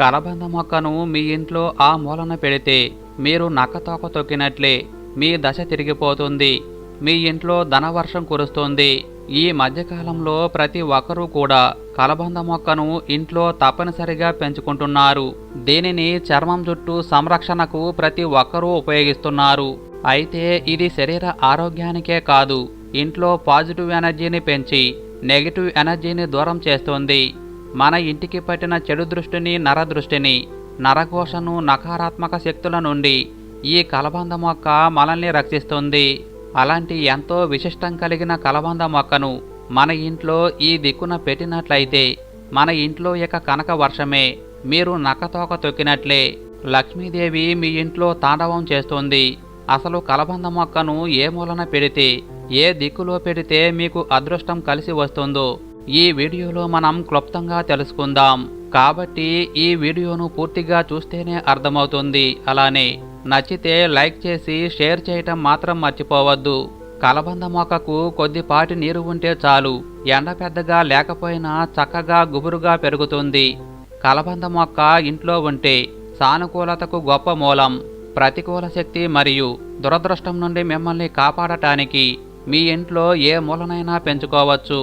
కలబంద మొక్కను మీ ఇంట్లో ఆ మూలన పెడితే మీరు నక్కతోక తొక్కినట్లే మీ దశ తిరిగిపోతుంది. మీ ఇంట్లో ధనవర్షం కురుస్తుంది. ఈ మధ్యకాలంలో ప్రతి ఒక్కరూ కూడా కలబంద మొక్కను ఇంట్లో తప్పనిసరిగా పెంచుకుంటున్నారు. దీనిని చర్మం జుట్టు సంరక్షణకు ప్రతి ఒక్కరూ ఉపయోగిస్తున్నారు. అయితే ఇది శరీర ఆరోగ్యానికే కాదు ఇంట్లో పాజిటివ్ ఎనర్జీని పెంచి నెగిటివ్ ఎనర్జీని దూరం చేస్తుంది. మన ఇంటికి పట్టిన చెడు దృష్టిని నరదృష్టిని నరఘోషను నకారాత్మక శక్తుల నుండి ఈ కలబంద మొక్క మనల్ని రక్షిస్తుంది. అలాంటి ఎంతో విశిష్టం కలిగిన కలబంద మొక్కను మన ఇంట్లో ఈ దిక్కున పెట్టినట్లయితే మన ఇంట్లో ఇక కనక వర్షమే మీరు నక్కతోక తొక్కినట్లే. లక్ష్మీదేవి మీ ఇంట్లో తాండవం చేస్తుంది. అసలు కలబంద మొక్కను ఏ మూలన పెడితే ఏ దిక్కులో పెడితే మీకు అదృష్టం కలిసి వస్తుందో ఈ వీడియోలో మనం క్లుప్తంగా తెలుసుకుందాం. కాబట్టి ఈ వీడియోను పూర్తిగా చూస్తేనే అర్థమవుతుంది. అలానే నచ్చితే లైక్ చేసి షేర్ చేయటం మాత్రం మర్చిపోవద్దు. కలబంద మొక్కకు కొద్దిపాటి నీరు ఉంటే చాలు. ఎండ పెద్దగా లేకపోయినా చక్కగా గుబురుగా పెరుగుతుంది. కలబంద మొక్క ఇంట్లో ఉంటే సానుకూలతకు గొప్ప మూలం. ప్రతికూల శక్తి మరియు దురదృష్టం నుండి మిమ్మల్ని కాపాడటానికి మీ ఇంట్లో ఏ మూలనైనా పెంచుకోవచ్చు.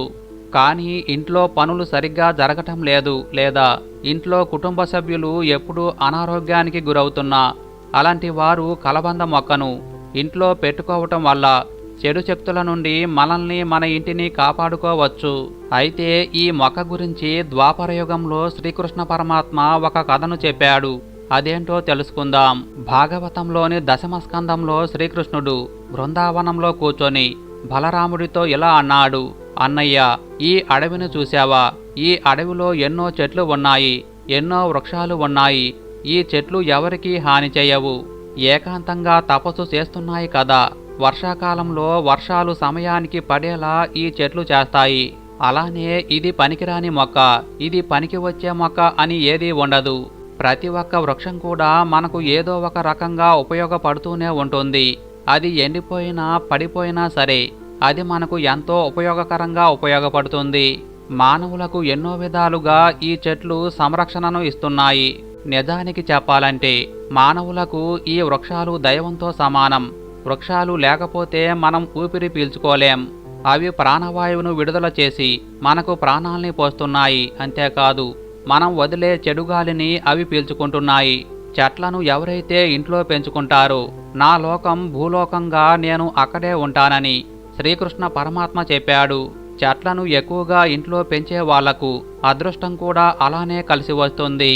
కానీ ఇంట్లో పనులు సరిగ్గా జరగటం లేదు లేదా ఇంట్లో కుటుంబ సభ్యులు ఎప్పుడూ అనారోగ్యానికి గురవుతున్నా అలాంటి వారు కలబంద మొక్కను ఇంట్లో పెట్టుకోవటం వల్ల చెడు శక్తుల నుండి మనల్ని మన ఇంటిని కాపాడుకోవచ్చు. అయితే ఈ మొక్క గురించి ద్వాపరయుగంలో శ్రీకృష్ణ పరమాత్మ ఒక కథను చెప్పాడు. అదేంటో తెలుసుకుందాం. భాగవతంలోని దశమస్కందంలో శ్రీకృష్ణుడు బృందావనంలో కూర్చొని బలరాముడితో ఇలా అన్నాడు. అన్నయ్య ఈ అడవిని చూశావా? ఈ అడవిలో ఎన్నో చెట్లు ఉన్నాయి ఎన్నో వృక్షాలు ఉన్నాయి ఈ చెట్లు ఎవరికీ హాని చేయవు. ఏకాంతంగా తపస్సు చేస్తున్నాయి కదా. వర్షాకాలంలో వర్షాలు సమయానికి పడేలా ఈ చెట్లు చేస్తాయి. అలానే ఇది పనికిరాని మొక్క ఇది పనికి వచ్చే మొక్క అని ఏదీ ఉండదు. ప్రతి ఒక్క వృక్షం కూడా మనకు ఏదో ఒక రకంగా ఉపయోగపడుతూనే ఉంటుంది. అది ఎండిపోయినా పడిపోయినా సరే అది మనకు ఎంతో ఉపయోగకరంగా ఉపయోగపడుతుంది. మానవులకు ఎన్నో విధాలుగా ఈ చెట్లు సంరక్షణను ఇస్తున్నాయి. నిజానికి చెప్పాలంటే మానవులకు ఈ వృక్షాలు దైవంతో సమానం. వృక్షాలు లేకపోతే మనం ఊపిరి పీల్చుకోలేం. అవి ప్రాణవాయువును విడుదల చేసి మనకు ప్రాణాల్ని పోస్తున్నాయి. అంతేకాదు మనం వదిలే చెడుగాలిని అవి పీల్చుకుంటున్నాయి. చెట్లను ఎవరైతే ఇంట్లో పెంచుకుంటారో నా లోకం భూలోకంగా నేను అక్కడే ఉంటానని శ్రీకృష్ణ పరమాత్మ చెప్పాడు చెట్లను ఎక్కువగా ఇంట్లో పెంచే వాళ్ళకు అదృష్టం కూడా అలానే కలిసి వస్తుంది.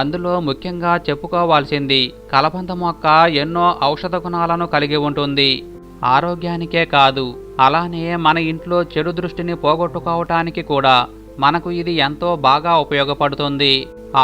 అందులో ముఖ్యంగా చెప్పుకోవాల్సింది కలబంద మొక్క ఎన్నో ఔషధ గుణాలను కలిగి ఉంటుంది. ఆరోగ్యానికే కాదు అలానే మన ఇంట్లో చెడు దృష్టిని పోగొట్టుకోవటానికి కూడా మనకు ఇది ఎంతో బాగా ఉపయోగపడుతుంది.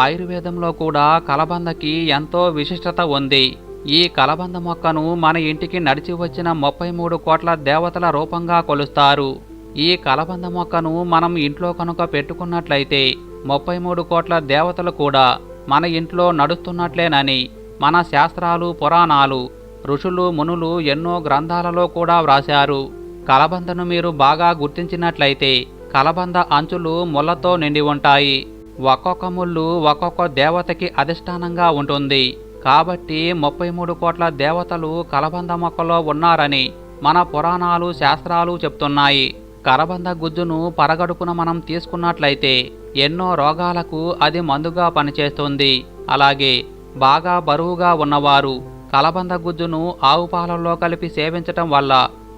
ఆయుర్వేదంలో కూడా కలబందకి ఎంతో విశిష్టత ఉంది. ఈ కలబంద మొక్కను మన ఇంటికి నడిచి వచ్చిన ముప్పై మూడు కోట్ల దేవతల రూపంగా కొలుస్తారు. ఈ కలబంద మొక్కను మనం ఇంట్లో కనుక పెట్టుకున్నట్లయితే ముప్పై మూడు కోట్ల దేవతలు కూడా మన ఇంట్లో నడుస్తున్నట్లేనని మన శాస్త్రాలు పురాణాలు ఋషులు మునులు ఎన్నో గ్రంథాలలో కూడా వ్రాశారు. కలబందను మీరు బాగా గుర్తించినట్లయితే కలబంద అంచులు ముళ్ళతో నిండి ఉంటాయి. ఒక్కొక్క ముళ్ళు ఒక్కొక్క దేవతకి అధిష్టానంగా ఉంటుంది. కాబట్టి ముప్పై మూడు కోట్ల దేవతలు కలబంద మొక్కలో ఉన్నారని మన పురాణాలు శాస్త్రాలు చెప్తున్నాయి. కలబంద గుజ్జును పరగడుపున మనం తీసుకున్నట్లయితే ఎన్నో రోగాలకు అది మందుగా పనిచేస్తుంది. అలాగే బాగా బరువుగా ఉన్నవారు కలబంద గుజ్జును ఆవు పాలల్లో కలిపి సేవించటం వల్ల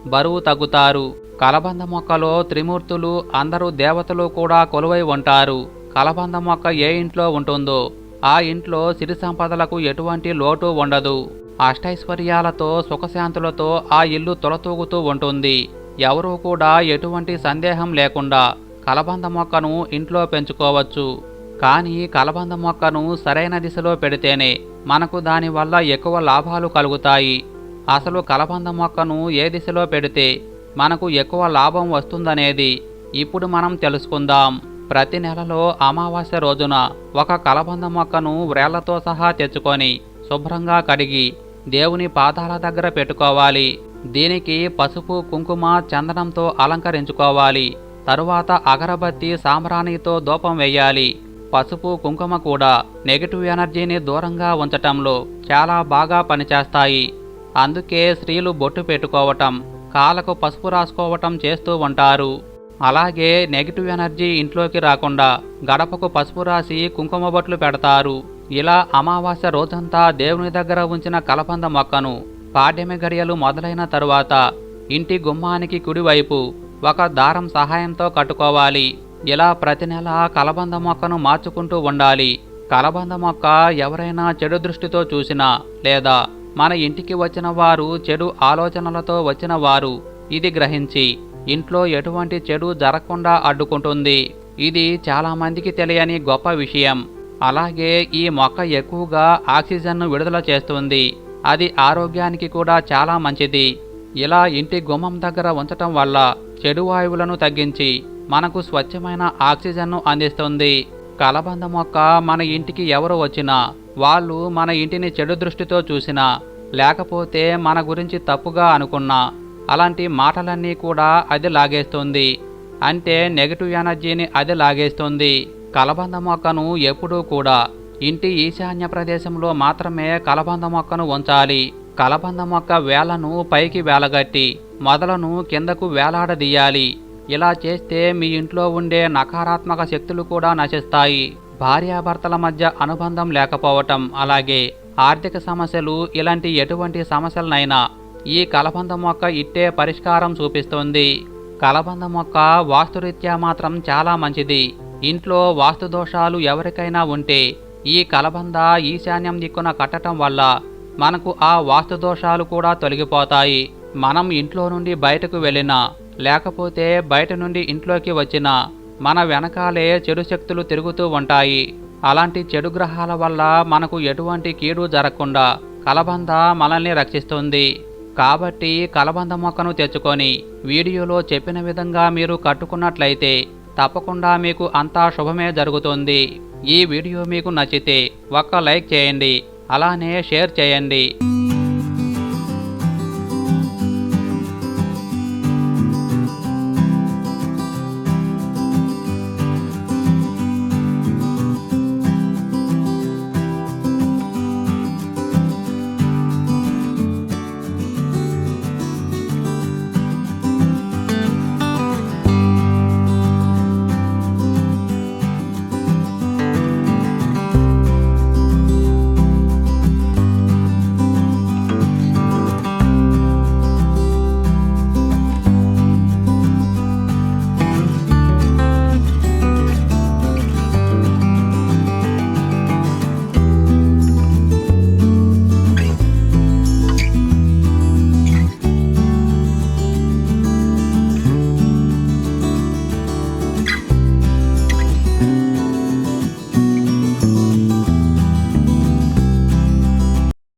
బరువు తగ్గుతారు. కలబంద మొక్కలో త్రిమూర్తులు అందరూ దేవతలు కూడా కొలువై ఉంటారు. కలబంద మొక్క ఏ ఇంట్లో ఉంటుందో ఆ ఇంట్లో సిరి సంపదలకు ఎటువంటి లోటు ఉండదు. అష్టైశ్వర్యాలతో సుఖశాంతులతో ఆ ఇల్లు తొలతూగుతూ ఉంటుంది. ఎవరూ కూడా ఎటువంటి సందేహం లేకుండా కలబంద మొక్కను ఇంట్లో పెంచుకోవచ్చు. కానీ కలబంద మొక్కను సరైన దిశలో పెడితేనే మనకు దానివల్ల ఎక్కువ లాభాలు కలుగుతాయి. అసలు కలబంద మొక్కను ఏ దిశలో పెడితే మనకు ఎక్కువ లాభం వస్తుందనేది ఇప్పుడు మనం తెలుసుకుందాం. ప్రతి నెలలో అమావాస్య రోజున ఒక కలబంద మొక్కను వ్రేళ్ళతో సహా తెచ్చుకొని శుభ్రంగా కడిగి దేవుని పాదాల దగ్గర పెట్టుకోవాలి. దీనికి పసుపు కుంకుమ చందనంతో అలంకరించుకోవాలి. తరువాత అగరబత్తి సాంబ్రాణితో దూపం వేయాలి. పసుపు కుంకుమ కూడా నెగిటివ్ ఎనర్జీని దూరంగా ఉంచటంలో చాలా బాగా పనిచేస్తాయి. అందుకే స్త్రీలు బొట్టు పెట్టుకోవటం కాళ్ళకు పసుపు రాసుకోవటం చేస్తూ ఉంటారు. అలాగే నెగిటివ్ ఎనర్జీ ఇంట్లోకి రాకుండా గడపకు పసుపు రాసి కుంకుమ బొట్లు పెడతారు. ఇలా అమావాస్య రోజంతా దేవుని దగ్గర ఉంచిన కలబంద మొక్కను పాడ్యమి గడియలు మొదలైన తరువాత ఇంటి గుమ్మానికి కుడివైపు ఒక దారం సహాయంతో కట్టుకోవాలి. ఇలా ప్రతి నెల కలబంద మొక్కను మార్చుకుంటూ ఉండాలి. కలబంద మొక్క ఎవరైనా చెడు దృష్టితో చూసినా లేదా మన ఇంటికి వచ్చిన వారు చెడు ఆలోచనలతో వచ్చిన వారు ఇది గ్రహించి ఇంట్లో ఎటువంటి చెడు జరగకుండా అడ్డుకుంటుంది. ఇది చాలామందికి తెలియని గొప్ప విషయం. అలాగే ఈ మొక్క ఎక్కువగా ఆక్సిజన్ను విడుదల చేస్తుంది. అది ఆరోగ్యానికి కూడా చాలా మంచిది. ఇలా ఇంటి గుమ్మం దగ్గర ఉంచటం వల్ల చెడు వాయువులను తగ్గించి మనకు స్వచ్ఛమైన ఆక్సిజన్ను అందిస్తుంది. కలబంద మొక్క మన ఇంటికి ఎవరు వచ్చినా వాళ్ళు మన ఇంటిని చెడు దృష్టితో చూసినా లేకపోతే మన గురించి తప్పుగా అనుకున్నా అలాంటి మాటలన్నీ కూడా అది లాగేస్తుంది. అంటే నెగటివ్ ఎనర్జీని అది లాగేస్తుంది. కలబంద మొక్కను ఎప్పుడూ కూడా ఇంటి ఈశాన్య ప్రదేశంలో మాత్రమే కలబంద మొక్కను ఉంచాలి. కలబంద మొక్క వేలను పైకి వేలగట్టి మొదలను కిందకు వేలాడదీయాలి. ఇలా చేస్తే మీ ఇంట్లో ఉండే నకారాత్మక శక్తులు కూడా నశిస్తాయి. భార్యాభర్తల మధ్య అనుబంధం లేకపోవటం అలాగే ఆర్థిక సమస్యలు ఇలాంటి ఎటువంటి సమస్యలనైనా ఈ కలబంద మొక్క ఇట్టే పరిష్కారం చూపిస్తుంది. కలబంద మొక్క వాస్తురీత్యా మాత్రం చాలా మంచిది. ఇంట్లో వాస్తు దోషాలు ఎవరికైనా ఉంటే ఈ కలబంద ఈశాన్యం దిక్కున కట్టడం వల్ల మనకు ఆ వాస్తు దోషాలు కూడా తొలగిపోతాయి. మనం ఇంట్లో నుండి బయటకు వెళ్ళినా లేకపోతే బయట నుండి ఇంట్లోకి వచ్చినా మన వెనకాలే చెడు శక్తులు తిరుగుతూ ఉంటాయి. అలాంటి చెడు గ్రహాల వల్ల మనకు ఎటువంటి కీడు జరగకుండా కలబంద మనల్ని రక్షిస్తుంది. కాబట్టి కలబంద మొక్కను తెచ్చుకొని వీడియోలో చెప్పిన విధంగా మీరు కట్టుకున్నట్లయితే తప్పకుండా మీకు అంతా శుభమే జరుగుతుంది. ఈ వీడియో మీకు నచ్చితే ఒక్క లైక్ చేయండి. అలానే షేర్ చేయండి.